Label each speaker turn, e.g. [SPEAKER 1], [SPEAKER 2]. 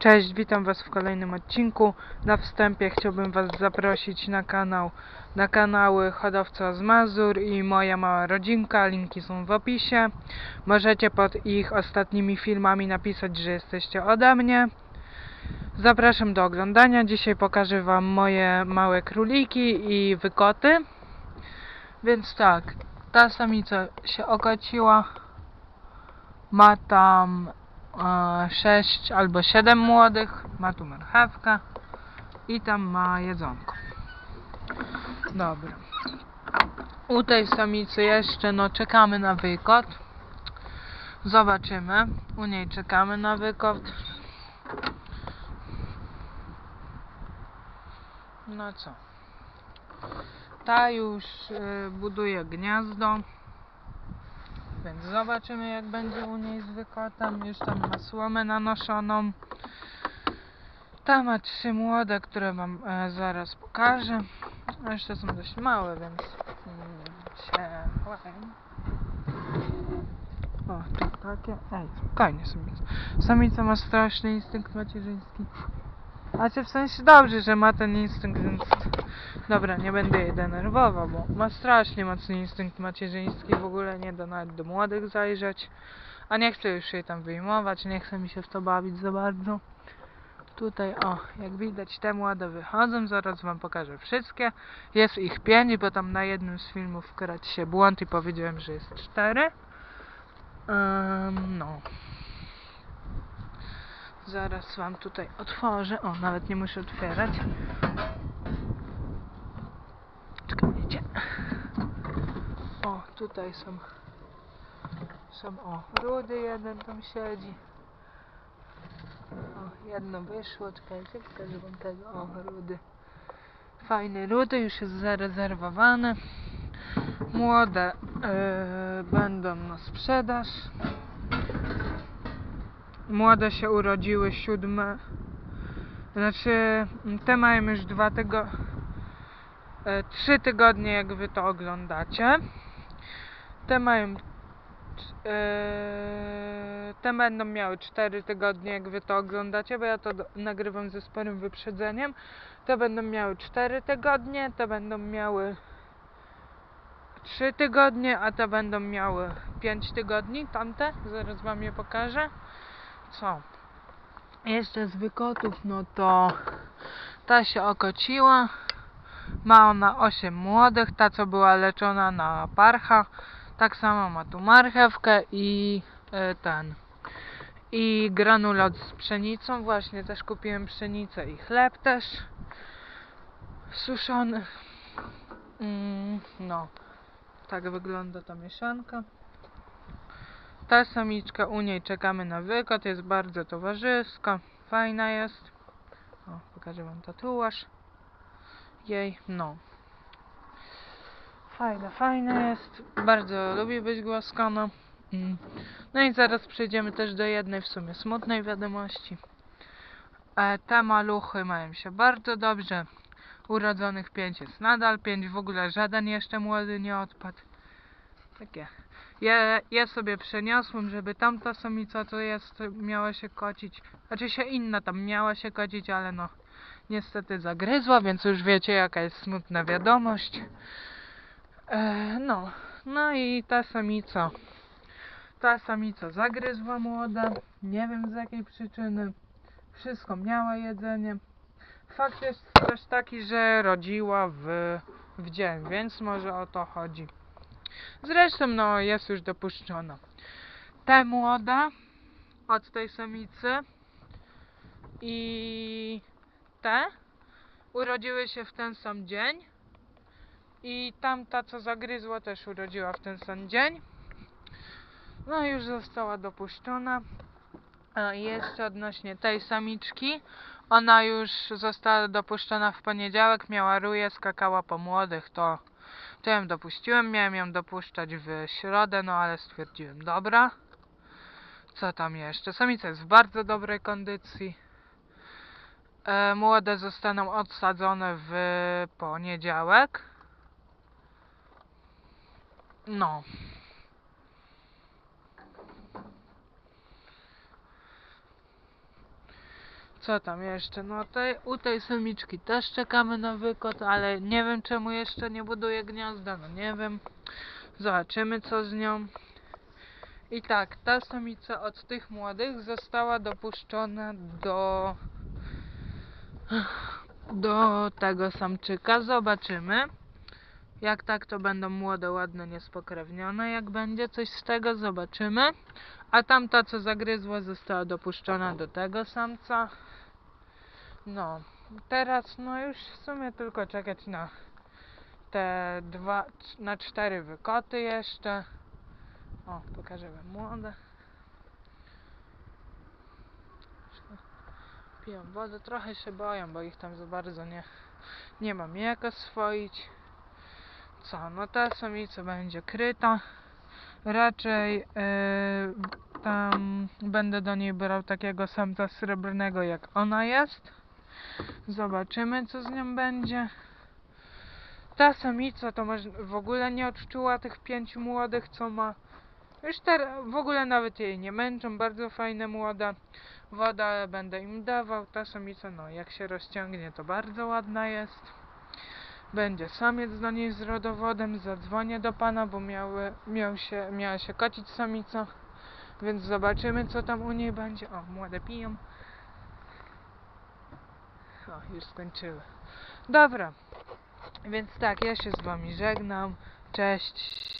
[SPEAKER 1] Cześć, witam Was w kolejnym odcinku. Na wstępie chciałbym Was zaprosić na kanał, na kanały Hodowca z Mazur i moja mała rodzinka. Linki są w opisie. Możecie pod ich ostatnimi filmami napisać, że jesteście ode mnie. Zapraszam do oglądania. Dzisiaj pokażę Wam moje małe króliki i wykoty. Więc tak, ta samica się okociła. Ma tam 6 albo 7 młodych, ma tu marchewkę i tam ma jedzonko. Dobra. U tej samicy jeszcze no czekamy na wykot. Zobaczymy. U niej czekamy na wykot. No co? Ta już y, buduje gniazdo. Więc zobaczymy jak będzie u niej z wykotem. Już tam ma słomę nanoszoną. Ta ma trzy młode, które wam e, zaraz pokażę. A Jeszcze są dość małe, więc się chowałem. O, tu takie. Ej, spokojnie samica. Samica ma straszny instynkt macierzyński. A czy w sensie dobrze, że ma ten instynkt, więc Dobra, nie będę jej denerwował, bo ma strasznie mocny instynkt macierzyński, w ogóle nie da nawet do młodych zajrzeć. A nie chcę już jej tam wyjmować, nie chcę mi się w to bawić za bardzo. Tutaj, o, jak widać te młode wychodzą, zaraz wam pokażę wszystkie. Jest ich pięć, bo tam na jednym z filmów wkradł się błąd i powiedziałem, że jest cztery. Ym, no. Zaraz wam tutaj otworzę. O, nawet nie muszę otwierać. Czekajcie. O, tutaj są. Są, o, rudy jeden tam siedzi. O, jedno wyszło, czekajcie, pokażę wam tego. O, rudy. Fajny rudy, już jest zarezerwowany. Młode yy, będą na sprzedaż. Młode się urodziły siódme. Znaczy, te mają już dwa tygo, e, trzy tygodnie, jak wy to oglądacie. Te mają. E, te będą miały 4 tygodnie, jak wy to oglądacie, bo ja to nagrywam ze sporym wyprzedzeniem. Te będą miały 4 tygodnie, te będą miały 3 tygodnie, a te będą miały 5 tygodni. Tamte, zaraz wam je pokażę. Co? Jeszcze z wykotów, no to ta się okociła. Ma ona 8 młodych, ta co była leczona na parcha. Tak samo ma tu marchewkę i e, ten. I granulat z pszenicą. Właśnie też kupiłem pszenicę i chleb też. Suszony. Mm, no. Tak wygląda ta mieszanka. Ta samiczka, u niej czekamy na wykot, jest bardzo towarzyska, fajna jest. O, pokażę wam tatuaż jej, no. Fajna, fajna jest, bardzo lubi być głaskana. Mm. No i zaraz przejdziemy też do jednej w sumie smutnej wiadomości. E, te maluchy mają się bardzo dobrze. Urodzonych pięć jest nadal pięć, w ogóle żaden jeszcze młody nie odpadł. Takie ja, ja sobie przeniosłem, żeby tamta samica co jest miała się kocić. Znaczy się inna tam miała się kocić, ale no niestety zagryzła, więc już wiecie jaka jest smutna wiadomość. E, no, no i ta samica. Ta samica zagryzła młoda. Nie wiem z jakiej przyczyny. Wszystko miała jedzenie. Fakt jest też taki, że rodziła w, w dzień, więc może o to chodzi. Zresztą, no, jest już dopuszczona. Te młoda od tej samicy i te urodziły się w ten sam dzień. I tamta, co zagryzła, też urodziła w ten sam dzień. No, już została dopuszczona. A jeszcze odnośnie tej samiczki. Ona już została dopuszczona w poniedziałek, miała ruje, skakała po młodych, to to ją dopuściłem, miałem ją dopuszczać w środę, no ale stwierdziłem, dobra. Co tam jeszcze? Samica jest w bardzo dobrej kondycji. E, młode zostaną odsadzone w poniedziałek. No. Co tam jeszcze? No tej, u tej samiczki też czekamy na wykot, ale nie wiem czemu jeszcze nie buduje gniazda, no nie wiem. Zobaczymy co z nią. I tak, ta samica od tych młodych została dopuszczona do do tego samczyka. Zobaczymy. Jak tak, to będą młode, ładne, niespokrewnione. Jak będzie coś z tego, zobaczymy. A tamta, co zagryzła, została dopuszczona do tego samca. No, teraz no już w sumie tylko czekać na te dwa, na cztery wykoty jeszcze. O, pokażę wam młode. Piją wodę, trochę się boją, bo ich tam za bardzo nie, nie mam jak oswoić. Co, no ta samica będzie kryta. Raczej yy, tam będę do niej brał takiego samca srebrnego jak ona jest. Zobaczymy co z nią będzie. Ta samica to w ogóle nie odczuła tych pięciu młodych co ma. Już teraz w ogóle nawet jej nie męczą, bardzo fajne młoda. Woda będę im dawał. Ta samica no jak się rozciągnie to bardzo ładna jest. Będzie samiec do niej z rodowodem, zadzwonię do pana, bo miały, miał się, miała się kocić samica, więc zobaczymy co tam u niej będzie. O, młode piją. O, już skończyły. Dobra, więc tak, ja się z wami żegnam. Cześć.